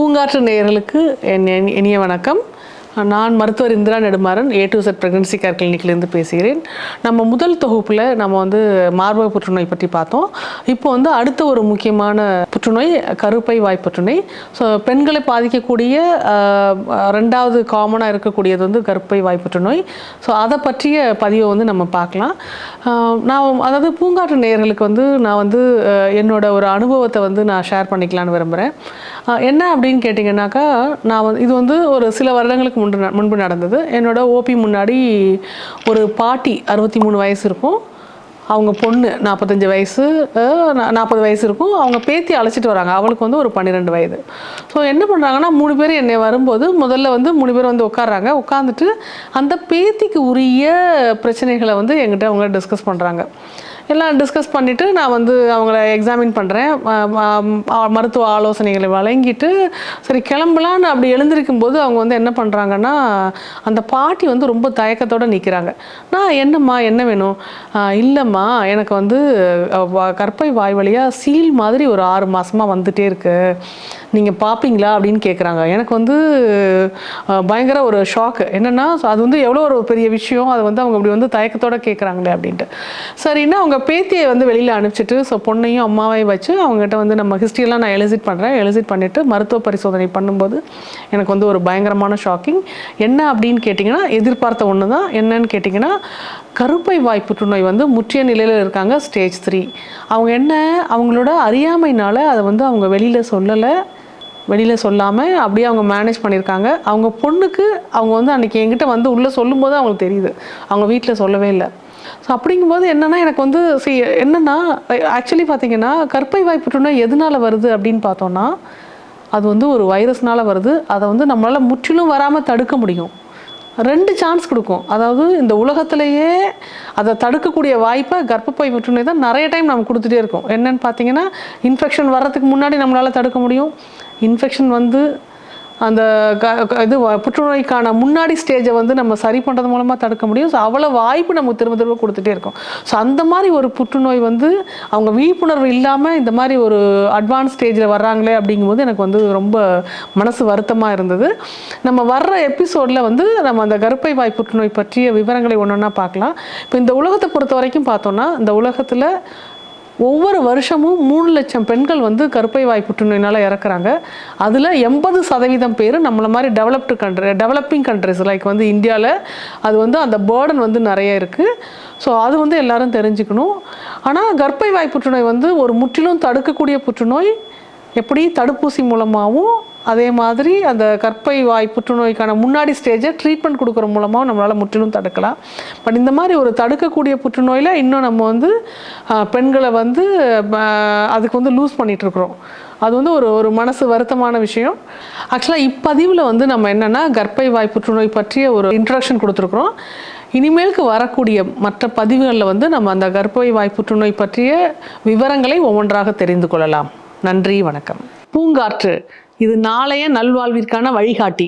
பூங்காற்று நேயர்களுக்கு என் என் இனிய வணக்கம். நான் மருத்துவர் Indira Nedumaran A to Z pregnancy care கிளினிக்லேருந்து பேசுகிறேன். நம்ம முதல் தொகுப்பில் நம்ம வந்து மார்பக புற்றுநோய் பற்றி பார்த்தோம். இப்போ வந்து அடுத்த ஒரு முக்கியமான புற்றுநோய் கருப்பை வாய் புற்றுநோய். ஸோ பெண்களை பாதிக்கக்கூடிய ரெண்டாவது காமனாக இருக்கக்கூடியது வந்து கருப்பை வாய் புற்றுநோய். ஸோ அதை பற்றிய பதிவை வந்து நம்ம பார்க்கலாம். நான் அதாவது பூங்காற்று நேயர்களுக்கு வந்து நான் வந்து என்னோட ஒரு அனுபவத்தை வந்து நான் ஷேர் பண்ணிக்கலாம்னு விரும்புகிறேன் என்ன அப்படின்னு கேட்டிங்கன்னாக்கா நான் வந்து இது வந்து ஒரு சில வருடங்களுக்கு முன்பு ந- முன்பு நடந்தது. என்னோட ஓபி முன்னாடி ஒரு பாட்டி அறுபத்தி மூணு வயசு இருக்கும். அவங்க பொண்ணு நாற்பத்தஞ்சு வயசு நாற்பது வயசு இருக்கும். அவங்க பேத்தி அழைச்சிட்டு வராங்க. அவளுக்கு வந்து ஒரு பன்னிரெண்டு வயது. ஸோ என்ன பண்ணுறாங்கன்னா மூணு பேர் என்னை வரும்போது முதல்ல வந்து மூணு பேர் வந்து உட்காடுறாங்க உட்காந்துட்டு அந்த பேத்திக்கு உரிய பிரச்சனைகளை வந்து எங்கிட்ட அவங்க டிஸ்கஸ் பண்ணுறாங்க எல்லாம் டிஸ்கஸ் பண்ணிவிட்டு நான் வந்து அவங்கள எக்ஸாமின் பண்ணுறேன் மருத்துவ ஆலோசனைகளை வழங்கிட்டு சரி கிளம்பலான்னு அப்படி எழுந்திருக்கும் போது அவங்க வந்து என்ன பண்ணுறாங்கன்னா அந்த பாட்டி வந்து ரொம்ப தயக்கத்தோடு நிற்கிறாங்க நான் என்னம்மா என்ன வேணும்? இல்லைம்மா எனக்கு வந்து கற்பை வ- வாய் வழியாக சீல் மாதிரி ஒரு ஆறு மாதமாக வந்துட்டே இருக்கு. நீங்கள் பார்ப்பீங்களா அப்படின்னு கேட்குறாங்க எனக்கு வந்து பயங்கர ஒரு ஷாக்கு என்னென்னா அது வந்து எவ்வளோ ஒரு பெரிய விஷயம். அது வந்து அவங்க அப்படி வந்து தயக்கத்தோட கேட்குறாங்களே அப்படின்ட்டு. சரின்னா அவங்க பேத்தியை வந்து வெளியில் அனுப்பிச்சிட்டு ஸோ பொண்ணையும் அம்மாவையும் வச்சு அவங்ககிட்ட வந்து நம்ம ஹிஸ்ட்ரியெல்லாம் நான் எலிசிட் பண்ணுறேன் எலிசிட் பண்ணிவிட்டு மருத்துவ பரிசோதனை பண்ணும்போது எனக்கு வந்து ஒரு பயங்கரமான ஷாக்கிங் என்ன அப்படின்னு கேட்டிங்கன்னா எதிர்பார்த்த ஒன்று தான் என்னன்னு கேட்டிங்கன்னா கருப்பை வாய் புற்றுநோய் வந்து முற்றிய நிலையில் இருக்காங்க ஸ்டேஜ் த்ரீ அவங்க என்ன? அவங்களோட அறியாமைனால அதை வந்து அவங்க வெளியில் சொல்லலை. வெளியில் சொல்லாமல் அப்படியே அவங்க மேனேஜ் பண்ணியிருக்காங்க. அவங்க பொண்ணுக்கு அவங்க வந்து அன்றைக்கி என்கிட்ட வந்து உள்ளே சொல்லும்போது அவங்களுக்கு தெரியுது. அவங்க வீட்டில் சொல்லவே இல்லை. ஸோ அப்படிங்கும்போது என்னென்னா எனக்கு வந்து சி என்னென்னா ஆக்சுவலி பார்த்தீங்கன்னா கற்பை வாய் புற்றுநோய் எதனால் வருது அப்படின்னு பார்த்தோன்னா அது வந்து ஒரு வைரஸ்னால் வருது. அதை வந்து நம்மளால் முற்றிலும் வராமல் தடுக்க முடியும். ரெண்டு சான்ஸ் கொடுக்கும். அதாவது இந்த உலகத்திலேயே அதை தடுக்கக்கூடிய வாய்ப்பை கர்ப்பப்பை புற்றுநோய் தான் நிறைய டைம் நம்ம கொடுத்துட்டே இருக்கோம். என்னன்னு பார்த்தீங்கன்னா இன்ஃபெக்ஷன் வர்றதுக்கு முன்னாடி நம்மளால் தடுக்க முடியும். இன்ஃபெக்ஷன் வந்து அந்த க க- இது புற்றுநோய்க்கான முன்னாடி ஸ்டேஜை வந்து நம்ம சரி பண்ணுறது மூலமாக தடுக்க முடியும். ஸோ அவ்வளோ வாய்ப்பு நம்ம திரும்ப திரும்ப கொடுத்துட்டே இருக்கோம். ஸோ அந்த மாதிரி ஒரு புற்றுநோய் வந்து அவங்க விழிப்புணர்வு இல்லாமல் இந்த மாதிரி ஒரு அட்வான்ஸ் ஸ்டேஜில் வர்றாங்களே அப்படிங்கும்போது எனக்கு வந்து ரொம்ப மனசு வருத்தமாக இருந்தது. நம்ம வர்ற எபிசோடில் வந்து நம்ம அந்த கருப்பை வாய் புற்றுநோய் பற்றிய விவரங்களை ஒன்று ஒன்றா பார்க்கலாம். இப்போ இந்த உலகத்தை பொறுத்த வரைக்கும் பார்த்தோன்னா இந்த உலகத்தில் ஒவ்வொரு வருஷமும் மூணு லட்சம் பெண்கள் வந்து கருப்பை வாய் புற்றுநோயினால் இறக்குறாங்க. அதில் எண்பது சதவீதம் பேர் நம்மளை மாதிரி developed country developing countries like வந்து இந்தியாவில் அது வந்து அந்த பேர்டன் வந்து நிறைய இருக்குது ஸோ அது வந்து எல்லாரும் தெரிஞ்சுக்கணும். ஆனால் கர்ப்பை வாய் புற்றுநோய் வந்து ஒரு முற்றிலும் தடுக்கக்கூடிய புற்றுநோய் எப்படி தடுப்பூசி மூலமாகவும் அதே மாதிரி அந்த கற்பை வாய் புற்றுநோய்க்கான முன்னாடி ஸ்டேஜை ட்ரீட்மெண்ட் கொடுக்குற மூலமாக நம்மளால் முற்றிலும் தடுக்கலாம். பட் இந்த மாதிரி ஒரு தடுக்கக்கூடிய புற்றுநோயில் இன்னும் நம்ம வந்து பெண்களை வந்து அதுக்கு வந்து லூஸ் பண்ணிகிட்ருக்குறோம் அது வந்து ஒரு ஒரு மனசு வருத்தமான விஷயம். ஆக்சுவலாக இப்பதிவில் வந்து நம்ம என்னென்னா கர்ப்பை வாய் புற்றுநோய் பற்றிய ஒரு இன்ட்ரடக்ஷன் கொடுத்துருக்குறோம். இனிமேலுக்கு வரக்கூடிய மற்ற பதிவுகளில் வந்து நம்ம அந்த கர்ப்பை வாய் புற்றுநோய் பற்றிய விவரங்களை ஒவ்வொன்றாக தெரிந்து கொள்ளலாம். நன்றி வணக்கம். பூங்காற்று இது நாளைய நல்வாழ்விற்கான வழிகாட்டி.